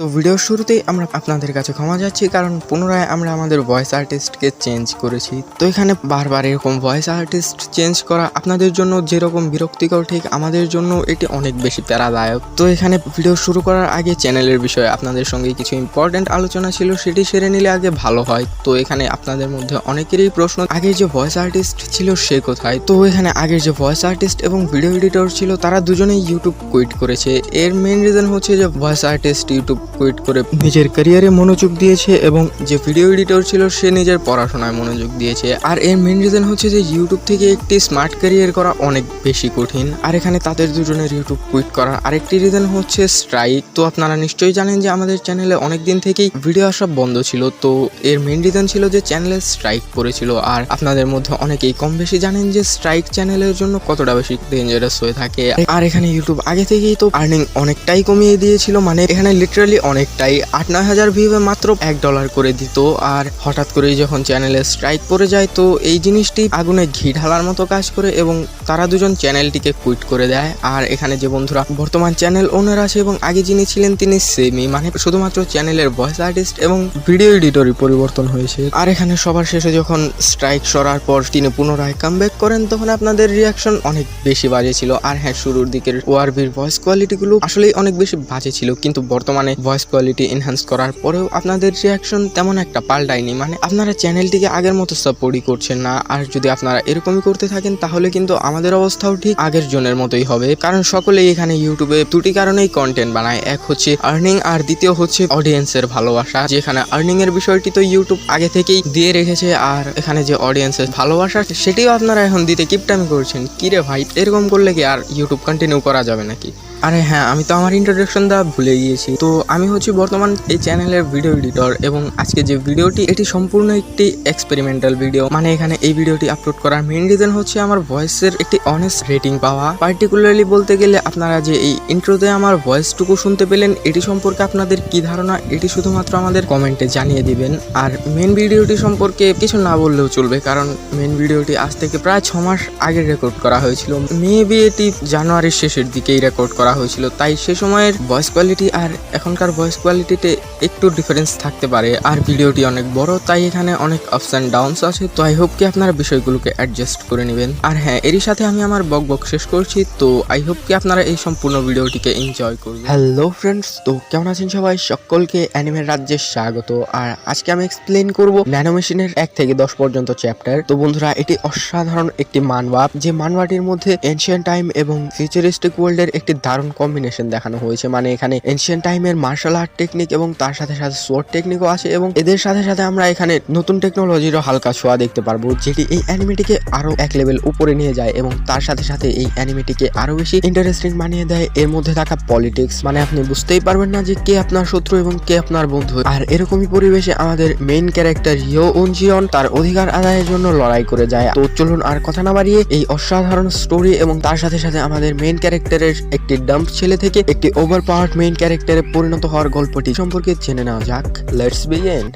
তো ভিডিওর শুরুতেই আমরা আপনাদের কাছে ক্ষমা যাচ্ছি কারণ পুনরায় আমরা আমাদের ভয়েস আর্টিস্টকে চেঞ্জ করেছি। তো এখানে বারবার এরকম ভয়েস আর্টিস্ট চেঞ্জ করা আপনাদের জন্য যেরকম বিরক্তিকর, ঠিক আমাদের জন্য এটি অনেক বেশি প্যারাদায়ক। তো এখানে ভিডিও শুরু করার আগে চ্যানেলের বিষয়ে আপনাদের সঙ্গে কিছু ইম্পর্ট্যান্ট আলোচনা ছিল, সেটি সেরে নিলে আগে ভালো হয়। তো এখানে আপনাদের মধ্যে অনেকেরই প্রশ্ন, আগে যে ভয়েস আর্টিস্ট ছিল সে কোথায়? তো এখানে আগের যে ভয়েস আর্টিস্ট এবং ভিডিও এডিটর ছিল, তারা দুজনেই ইউটিউব কুইট করেছে। এর মেন রিজন হচ্ছে যে ভয়েস আর্টিস্ট ইউটিউব কুইট করে নিজের ক্যারিয়ারে মনোযোগ দিয়েছে এবং যে ভিডিও এডিটর ছিল, সে নিজের পড়াশোনায় মনোযোগ দিয়েছে। আর এর মেইন রিজন হচ্ছে যে ইউটিউব থেকে একটি স্মার্ট ক্যারিয়ার করা অনেক বেশি কঠিন। আর এখানে তাদের দুজনের ইউটিউব কুইট করার আরেকটি রিজন হচ্ছে স্ট্রাইক তো আপনারা নিশ্চয়ই জানেন যে আমাদের চ্যানেলে অনেক দিন থেকেই ভিডিও আসা বন্ধ ছিল। তো এর মেইন রিজন ছিল যে চ্যানেলে স্ট্রাইক পড়েছিল। আর আপনাদের মধ্যে অনেকেই কম বেশি জানেন যে স্ট্রাইক চ্যানেলের জন্য কতটা বেশি ডেঞ্জারাস হয়ে থাকে। আর এখানে ইউটিউব আগে থেকেই তো আর্নিং অনেকটাই কমিয়ে দিয়েছিল। মানে এখানে লিটারালি অনেকটাই আট নয় হাজার ভিউবে মাত্র এক ডলার করে দিত। আর হঠাৎ করেই যখন চ্যানেলে স্ট্রাইক পড়ে যায়, তো এই জিনিসটি আগুনে ঘি ঢালার মতো কাজ করে এবং তারা দুজন চ্যানেলটিকে কুইট করে দেয়। আর এখানে যে বন্ধুরা, বর্তমান চ্যানেল ওনার আছে এবং আগে যিনি ছিলেন, তিনি সেমি মানে শুধুমাত্র চ্যানেলের ভয়েস আর্টিস্ট এবং ভিডিও এডিটরই পরিবর্তন হয়েছে। আর এখানে সবার শেষে যখন স্ট্রাইক সরার পর তিনি পুনরায় কামব্যাক করেন, তখন আপনাদের রিয়াকশন অনেক বেশি বাজে ছিল। আর হ্যাঁ শুরুর দিকের ওআরবির ভয়েস কোয়ালিটিগুলো আসলেই অনেক বেশি বাজে ছিল। কিন্তু বর্তমানে ভয়েস কোয়ালিটি এনহ্যান্স করার পরেও আপনাদের রিয়াকশন তেমন একটা পাল্টায়নি। মানে আপনারা চ্যানেলটিকে আগের মতো সাপোর্টই করছেন না। আর যদি আপনারা এরকমই করতে থাকেন, তাহলে কিন্তু আমাদের অবস্থাও ঠিক আগের জনের মতোই হবে। কারণ সকলেই এখানে ইউটিউবে দুটি কারণেই কন্টেন্ট বানায়। এক হচ্ছে আর্নিং আর দ্বিতীয় হচ্ছে অডিয়েন্সের ভালোবাসা। যেখানে আর্নিং এর বিষয়টি তো ইউটিউব আগে থেকেই দিয়ে রেখেছে, আর এখানে যে অডিয়েন্সের ভালোবাসা, সেটিও আপনারা এখন দিতে কিপটামি করছেন। কিরে ভাই, এরকম করলে কি আর ইউটিউব কন্টিনিউ করা যাবে নাকি? আরে হ্যাঁ আমি তো আমার ইন্ট্রোডাকশন দেওয়া ভুলে গিয়েছি। তো আমি হচ্ছি বর্তমান এই চ্যানেলের ভিডিও এডিটর এবং আজকে যে ভিডিওটি এটি সম্পূর্ণ একটি এক্সপেরিমেন্টাল ভিডিও মানে এখানে এই ভিডিওটি আপলোড করার মেইন রিজন হচ্ছে আমার ভয়েসের একটি অনেস্ট রেটিং পাওয়া। পার্টিকুলারলি বলতে গেলে আপনারা যে এই ইন্ট্রোতে আমার ভয়েসটুকু শুনতে পেলেন, এটি সম্পর্কে আপনাদের কি ধারণা, এটি শুধুমাত্র আমাদের কমেন্টে জানিয়ে দিবেন। আর মেন ভিডিওটি সম্পর্কে কিছু না বললেও চলবে, কারণ মেন ভিডিওটি আজ থেকে প্রায় ছ মাস আগে রেকর্ড করা হয়েছিল। মেবি এটি জানুয়ারির শেষের দিকেই রেকর্ড করা হয়েছিল। তাই সে সময়ের ভয়েস কোয়ালিটি আর এখনকার ভয়েস কোয়ালিটিতে একটু ডিফারেন্স থাকতে পারে। আর ভিডিওটি অনেক বড়, তাই এখানে অনেক আপস অ্যান্ড ডাউনস আছে। তো আই হোপ কি আপনারা বিষয়গুলোকে অ্যাডজাস্ট করে নেবেন। আর হ্যাঁ এরই সাথে আমি আমার বক বক শেষ করছি। তো আই হোপ কি আপনারা এই সম্পূর্ণ ভিডিওটিকে এনজয় করবেন। হ্যালো ফ্রেন্ডস তো কেমন আছেন সবাই? সকলকে অ্যানিমের রাজ্যে স্বাগত। আর আজকে আমি এক্সপ্লেন করব ন্যানো মেশিনের এক থেকে দশ পর্যন্ত চ্যাপ্টার তো বন্ধুরা, এটি অসাধারণ একটি মানবাব যে মানবাটির মধ্যে এনশিয়ান টাইম এবং ফিউচারিস্টিক ওয়ার্ল্ডের একটি দারুণ কম্বিনেশন দেখানো হয়েছে। মানে এখানে এনশিয়ান টাইমের মার্শাল আর্ট টেকনিক এবং তার সাথে সাথে সোয়ার্ড টেকনিকও আছে এবং এদের সাথে সাথে আমরা এখানে নতুন টেকনোলজিরও হালকা ছোঁয়া দেখতে পারব, যেটি এই অ্যানিমেটিকে আরও এক লেভেল উপরে নিয়ে যায় এবং তার সাথে সাথে এই অ্যানিমেটিকে আরও বেশি ইন্টারেস্টিং বানিয়ে দেয়। এর মধ্যে থাকা পলিটিক্স মানে আপনি বুঝতেই পারবেন না যে কে আপনার শত্রু এবং কে আপনার বন্ধু। আর এরকমই পরিবেশে আমাদের মেইন ক্যারেক্টার ইয়ো উনজিয়ন তার অধিকার আদায়ের জন্য লড়াই করে যায়। তো চলুন আর কথা না বাড়িয়ে এই অসাধারণ স্টোরি এবং তার সাথে সাথে আমাদের মেইন ক্যারেক্টারের একটি ডাম্প ছেলে থেকে একটি ওভার পাওয়ার মেইন ক্যারেক্টারে পরিণত হওয়ার গল্পটি সম্পর্কে জেনে নেওয়া যাক। লেটস বিগিন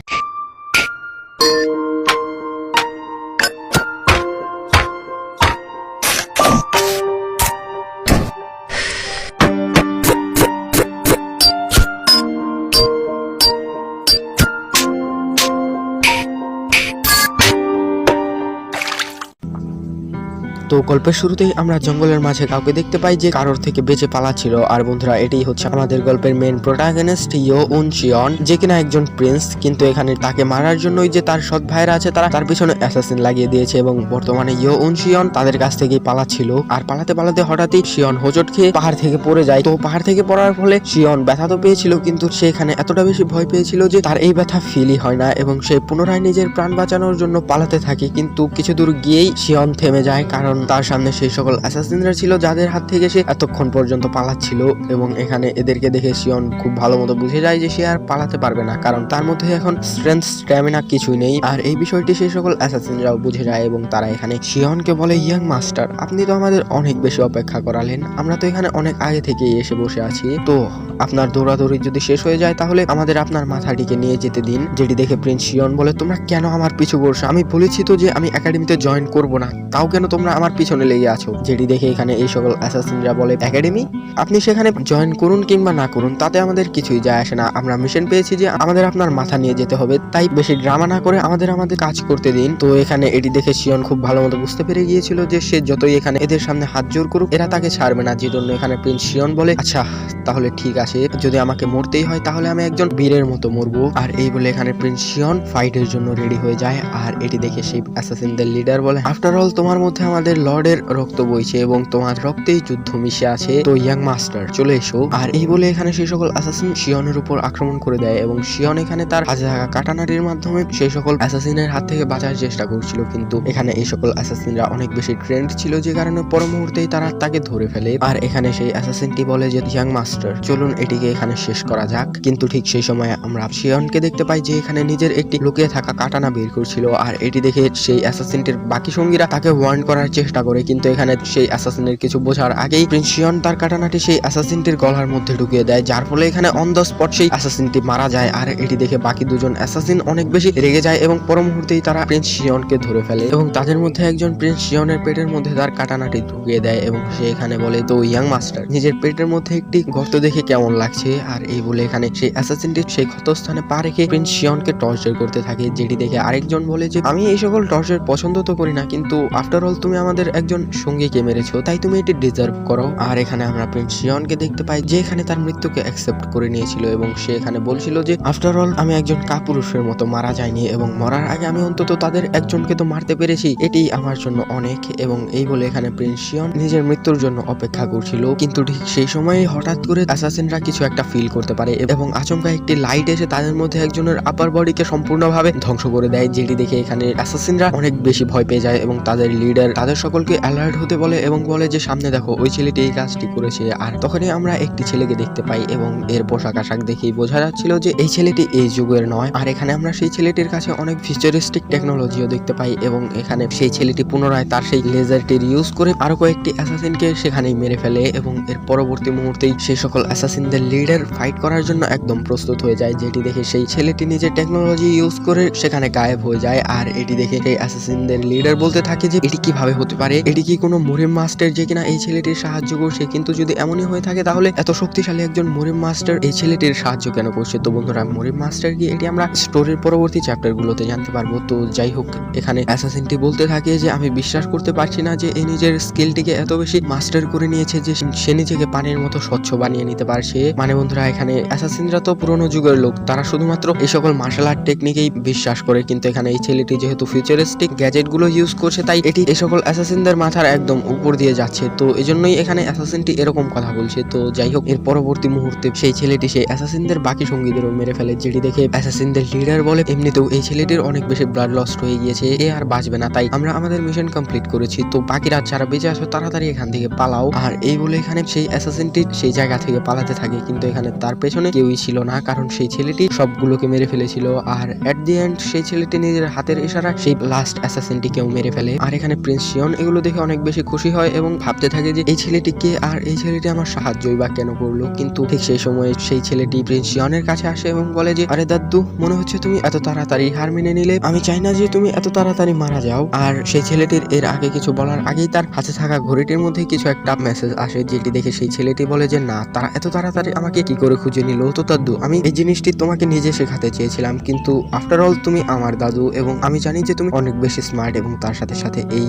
তো গল্পের শুরুতেই আমরা জঙ্গলের মাঝে কাউকে দেখতে পাই যে কারোর থেকে বেঁচে পালাচ্ছিল। আর বন্ধুরা, এটাই হচ্ছে আমাদের গল্পের মেন প্রোটাগনিস্ট ইয়ো উন চিয়ন যে কিনা একজন প্রিন্স কিন্তু এখানে তাকে মারার জন্যই যে তার সৎ ভাইরা আছে, তারা তার পিছনে অ্যাসাসিন লাগিয়ে দিয়েছে এবং বর্তমানে ইয়ো উন শিয়ন তাদের কাছ থেকেই পালাচ্ছিল। আর পালাতে পালাতে হঠাৎই শিয়ন হোঁচট খেয়ে পাহাড় থেকে পড়ে যায়। তো পাহাড় থেকে পড়ার ফলে শিয়ন ব্যথা তো পেয়েছিল, কিন্তু সে এখানে এতটা বেশি ভয় পেয়েছিল যে তার এই ব্যথা ফিলই হয় না এবং সে পুনরায় নিজের প্রাণ বাঁচানোর জন্য পালাতে থাকে। কিন্তু কিছু দূর গিয়েই শিয়ন থেমে যায়, কারণ তার সামনে সেই সকল অ্যাসাসিনরা ছিল যাদের হাত থেকে সে এতক্ষণ পর্যন্ত পালাচ্ছিল এবং এখানে এদেরকে দেখে শিয়ন খুব ভালো মতো বুঝে যায় যে সে আর পালাতে পারবে না, কারণ তার মধ্যে এখন স্ট্রেংথ স্ট্যামিনা কিছুই নেই। আর এই বিষয়টি সেই সকল অ্যাসাসিনরাও বুঝে যায় এবং তারা এখানে শিয়নকে বলে, ইয়াং মাস্টার, আপনি তো আমাদের অনেক বেশি অপেক্ষা করালেন। আমরা তো এখানে অনেক আগে থেকেই এসে বসে আছি। তো আপনার দৌড়াদৌড়ি যদি শেষ হয়ে যায়, তাহলে আমাদের আপনার মাথাটিকে নিয়ে যেতে দিন। যেটি দেখে প্রিন্স শিয়ন বলে, তোমরা কেন আমার পিছু করছ আমি বলেছি তো যে আমি একাডেমিতে জয়েন করব না। তাও কেন তোমরা আমার পিছনে লেগে আছো। যেটি দেখে এখানে এই সকল অ্যাসাসিনরা বলে একাডেমি আপনি সেখানে জয়েন করুন কিংবা না করুন, তাতে আমাদের কিছুই যায় আসে না। আমরা মিশন পেয়েছি যে আমাদের আপনার মাথা নিয়ে যেতে হবে। তাই বেশি ড্রামা না করে আমাদের আমাদের কাজ করতে দিন। তো এখানে এটি দেখে শিয়ন খুব ভালো মতো বুঝতে পেরে গিয়েছিল যে সে যতই এখানে এদের সামনে হাত জোর করুক, এরা তাকে ছাড়বে না। যে জন্য এখানে প্রিন্স শিয়ন বলে আচ্ছা তাহলে ঠিক আছে। যদি আমাকে মরতেই হয়, তাহলে আমি একজন বীরের মতো মরবো। আর এই বলে এখানে প্রিন্স শিয়ন ফাইটের জন্য রেডি হয়ে যায়। আর এটি দেখে সেই অ্যাসাসিনদের লিডার বলে আফটার অল তোমার মধ্যে আমাদের লর্ডের রক্ত বইছে এবং তোমার রক্তেই যুদ্ধ মিশে আছে। তো ইয়াং মাস্টার, চলে এসো। আর এই বলে এখানে সেই সকল অ্যাসাসিন শিয়নের উপর আক্রমণ করে দেয় এবং শিয়ন এখানে তার হাতে থাকা কাটানাটির মাধ্যমে সেই সকল অ্যাসাসিনের হাত থেকে বাঁচার চেষ্টা করছিল। কিন্তু এখানে এই সকল অ্যাসাসিনরা অনেক বেশি ট্রেন্ড ছিল যে কারণে পর মুহূর্তেই তারা তাকে ধরে ফেলে। আর এখানে সেই অ্যাসাসিনটি বলে যে, ইয়াং মাস্টার, চলুন এটিকে এখানে শেষ করা যাক। কিন্তু ঠিক সেই সময় আমরা শিয়নকে দেখতে পাই যে, এখানে নিজের একটি লুকিয়ে থাকা কাটানা বের করছিল। আর এটি দেখে সেই অ্যাসাসিনটির বাকি সঙ্গীরা তাকে ওয়ার্ন করার চেষ্টা করে, কিন্তু এখানে সেই অ্যাসাসিনের কিছু বোঝার আগেই প্রিন্স শিয়ন তার কাটানাটি সেই অ্যাসাসিনটির গলার মধ্যে ঢুকিয়ে দেয়, যার ফলে এখানে অন দ্য স্পট সেই অ্যাসাসিনটি মারা যায়। আর এটি দেখে বাকি দুজন অ্যাসাসিন অনেক বেশি রেগে যায় এবং পর মুহূর্তেই তারা প্রিন্স শিয়নকে ধরে ফেলে এবং তাদের মধ্যে একজন প্রিন্স শিয়নের পেটের মধ্যে তার কাটানাটি ঢুকিয়ে দেয় এবং সে এখানে বলে, তো ইয়াং মাস্টার, নিজের পেটের মধ্যে একটি গর্ত দেখে কেমন লাগছে? আর এই বলে এখানে সেই অ্যাসাসিনটি সেই ক্ষতস্থানে পা রেখে প্রিন্স শিয়নকে টর্চার করতে থাকে, যেটি দেখে আরেকজন বলে যে, আমি এই সকল টর্চার পছন্দ তো করি না, কিন্তু আফটার অল তুমি আমাদের একজন সঙ্গীকে মেরেছো, তাই তুমি এটি ডিজার্ভ করো। আর এখানে আমরা প্রিন্স শিয়নকে দেখতে পাই, যে এখানে তার মৃত্যুকে অ্যাকসেপ্ট করে নিয়েছিল এবং সে এখানে বলছিল যে আফটার অল আমি একজন কাপুরুষের মতো মারা যায়নি এবং মরার আগে আমি অন্তত তাদের একজনকে তো মারতে পেরেছি। এটি আমার জন্য অনেক এবং এই বলে এখানে প্রিন্স শিয়ন নিজের মৃত্যুর জন্য অপেক্ষা করছিল। কিন্তু ঠিক সেই সময় হঠাৎ করে অ্যাসাসিনরা কিছু একটা ফিল করতে পারে এবং আচমকা একটি লাইট এসে তাদের মধ্যে একজনের আপার বডিকে সম্পূর্ণভাবে ধ্বংস করে দেয়, যেটি দেখে এখানে অ্যাসাসিনরা অনেক বেশি ভয় পেয়ে যায় এবং তাদের লিডার তাদের সকলকে অ্যালার্ট হতে বলে এবং বলে যে, সামনে দেখো, ওই ছেলেটি এই কাজটি করেছে। আর তখনই আমরা একটি ছেলেকে দেখতে পাই এবং এর পোশাক আশাক দেখেই বোঝা যাচ্ছিল যে, এই ছেলেটি এই যুগের নয়। আর এখানে আমরা সেই ছেলেটির কাছে অনেক ফিউচারিস্টিক টেকনোলজিও দেখতে পাই এবং এখানে সেই ছেলেটি পুনরায় তার সেই লেজারটির ইউজ করে আরও কয়েকটি অ্যাসাসিনকে সেখানেই মেরে ফেলে এবং এর পরবর্তী মুহূর্তেই সেই সকল অ্যাসাসিনদের লিডার ফাইট করার জন্য একদম প্রস্তুত হয়ে যায়, যেটি দেখে সেই ছেলেটি নিজের টেকনোলজি ইউজ করে সেখানে গায়েব হয়ে যায়। আর এটি দেখে সেই অ্যাসাসিনদের লিডার বলতে থাকে যে, এটি কীভাবে হতে পারে। এটি কি কোনো মরিম মাস্টার যে কিনা এই ছেলেটির সাহায্য করছে? কিন্তু যদি এমনই হয়ে থাকে, তাহলে এত শক্তিশালী একজন মরিম মাস্টার এই ছেলেটির সাহায্য কেন করছে? তো বন্ধুরা মরিম মাস্টার কি এটি আমরা স্টোরির পরবর্তী চ্যাপ্টার গুলোতে জানতে পারব। তো যাই হোক, এখানে অ্যাসাসিনটি বলতে থাকে যে, আমি বিশ্বাস করতে পারছি না যে এই নিজের স্কিলটিকে এত বেশি মাস্টার করে নিয়েছে যে, সে নিজেকে পানির মতো স্বচ্ছ বানিয়ে নিতে পারছে। মানে বন্ধুরা, এখানে অ্যাসাসিনরা তো পুরনো যুগের লোক। তারা শুধুমাত্র এই সকল মার্শাল আর্ট টেকনিকেই বিশ্বাস করে। কিন্তু এখানে এই ছেলেটি যেহেতু ফিউচারিস্টিক গ্যাজেটগুলো ইউজ করছে, তাই এটি এই সকল অ্যাসাসিনদের মাথার একদম উপর দিয়ে যাচ্ছে। তো এজন্যই এখানে অ্যাসাসিনটি এরকম কথা বলছে। তো যাই হোক, এর পরবর্তী মুহূর্তে সেই ছেলেটি, সেই অ্যাসাসিনদের বাকি সঙ্গীদেরও মেরে ফেলে, যেটি দেখে অ্যাসাসিনদের লিডার বলে, এমনিতেও এই ছেলেটির অনেক বেশি ব্লাড লস্ট হয়ে গিয়েছে, এ আর বাঁচবে না। তাই আমরা আমাদের মিশন কমপ্লিট করেছি। তো বাকিরা যারা বেঁচে আসো তাড়াতাড়ি এখান থেকে পালাও। আর এই বলে এখানে সেই অ্যাসাসিনটি সেই জায়গা থেকে পালাতে থাকে, কিন্তু এখানে তার পেছনে কেউই ছিল না, কারণ সেই ছেলেটি সবগুলোকে মেরে ফেলেছিল। আর অ্যাট দি এন্ড সেই ছেলেটি নিজের হাতের ইশারা সেই লাস্ট অ্যাসাসিনটিকেও মেরে ফেলে। আর এখানে প্রিন্স শিয়ন এগুলো দেখে অনেক বেশি খুশি হয় এবং ভাবতে থাকে যে, এই ছেলেটি কে আর এই ছেলেটি আমার সাহায্যই বা কেন করল? কিন্তু ঠিক সেই সময় সেই ছেলেটি প্রিন্স শিয়নের কাছে আসে এবং বলে যে, আরে দাদু, মনে হচ্ছে তুমি এত তাড়াতাড়ি হার মেনে নিলে। আমি চাই না যে তুমি এত তাড়াতাড়ি মারা যাও। আর সেই ছেলেটির এর আগে কিছু বলার আগেই তার হাতে থাকা ঘড়িটির মধ্যে কিছু একটা মেসেজ আসে, যেটি দেখে সেই ছেলেটি বলে যে, না, তারা এত তাড়াতাড়ি আমাকে কি করে খুঁজে নিল? তো দাদু, আমি এই জিনিসটি তোমাকে নিজে শেখাতে চেয়েছিলাম, কিন্তু আফটার অল তুমি আমার দাদু এবং আমি জানি যে তুমি অনেক বেশি স্মার্ট এবং তার সাথে সাথে এই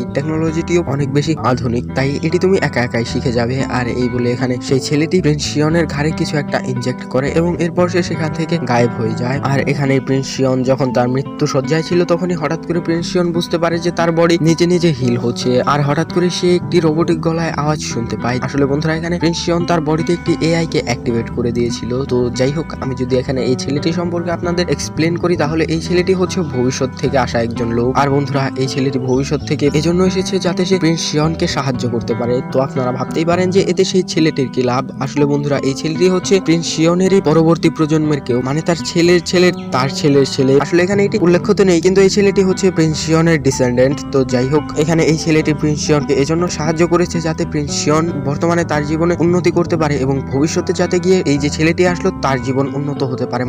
টেকনোলজিটিও অনেক বেশি আধুনিক, তাই এটি তুমি একা একাই শিখে যাবে। আর এই বলে এখানে সেই ছেলেটি প্রিন্স শিয়নের ঘাড়ে কিছু একটা ইনজেক্ট করে এবং এরপর সে সেখান থেকে গায়েব হয়ে যায়। আর এখানে প্রিন্স শিয়ন যখন তার মৃত্যু সজ্জায় ছিল, তখনই হঠাৎ করে প্রিন্স শিয়ন বুঝতে পারে যে তার বডি নিজে নিজে হিল হচ্ছে। আর হঠাৎ করে সে একটি রোবোটিক গলায় আওয়াজ শুনতে পায়। আসলে বন্ধুরা, এখানে প্রিন্স শিয়ন তার বডিতে একটি এআই কে অ্যাক্টিভেট করে দিয়েছিল। তো যাই হোক, আমি যদি এখানে এই ছেলেটি সম্পর্কে আপনাদের এক্সপ্লেন করি, তাহলে এই ছেলেটি হচ্ছে ভবিষ্যৎ থেকে আসা একজন লোক। আর বন্ধুরা, এই ছেলেটি ভবিষ্যৎ থেকে এজন্য এসেছে যাতে সে প্রিন্স শিয়নকে সাহায্য করতে পারে। তো আপনারা ভাবতেই পারেন যে এতে সেই ছেলেটির কি লাভ? আসলে বন্ধুরা, এই ছেলেটি হচ্ছে প্রিন্স শিয়নেরই পরবর্তী প্রজন্মের কেউ। মানে তার ছেলের ছেলের তার ছেলের ছেলে। আসলে এখানে এটি উল্লেখ তো নেই, কিন্তু এই ছেলেটি হচ্ছে প্রিন্স শিয়নের ডিসেন্ডেন্ট তো যাই হোক, এখানে এই ছেলেটি প্রিন্স শিয়নকে এজন্য সাহায্য করেছে যাতে প্রিন্স শিয়ন বর্তমানে তার জীবনে উন্নতি করতে পারে এবং ভবিষ্যতে যাতে গিয়ে এই যে ছেলেটি আসলো, তার জীবন উন্নত হতে পারে।